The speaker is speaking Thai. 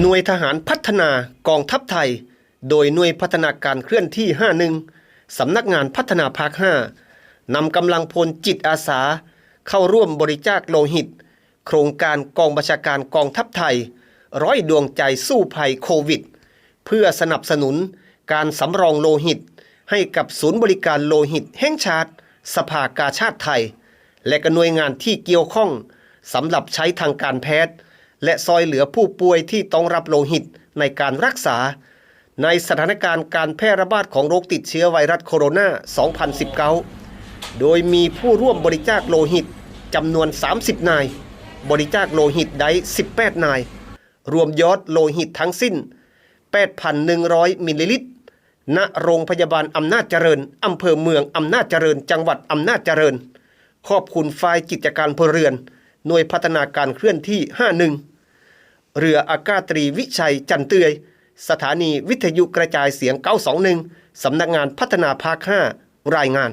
หน่วยทหารพัฒนากองทัพไทย โดยหน่วยพัฒนาการเคลื่อนที่ 51 สำนักงานพัฒนาภาค 5 นำกำลังพลจิตอาสา เข้าร่วมบริจาคโลหิต โครงการกองบัญชาการกองทัพไทย ร้อยดวงใจสู้ภัยโควิด เพื่อสนับสนุนการสำรองโลหิต ให้กับศูนย์บริการโลหิตแห่งชาติ สภากาชาติไทย และก็หน่วยงานที่เกี่ยวข้องสำหรับใช้ทางการแพทย์ และซอยเหลือผู้ป่วยที่ต้องรับโลหิตในการรักษา ในสถานการณ์การแพร่ระบาดของโรคติดเชื้อไวรัสโคโรนา 2019 โดยมีผู้ร่วมบริจาคโลหิตจำนวน 30 นาย บริจาคโลหิตได้ 18 นาย รวมยอดโลหิตทั้งสิ้น 8,100 มิลลิลิตร ณ โรงพยาบาลอำนาจเจริญ อำเภอเมืองอำนาจเจริญ จังหวัดอำนาจเจริญ ขอบคุณฝ่ายกิจการพลเรือน หน่วยพัฒนาการเคลื่อนที่ 51 เรืออากาศตรีวิชัยจันเตย สถานีวิทยุกระจายเสียง 921 สำนักงานพัฒนาภาค 5 รายงาน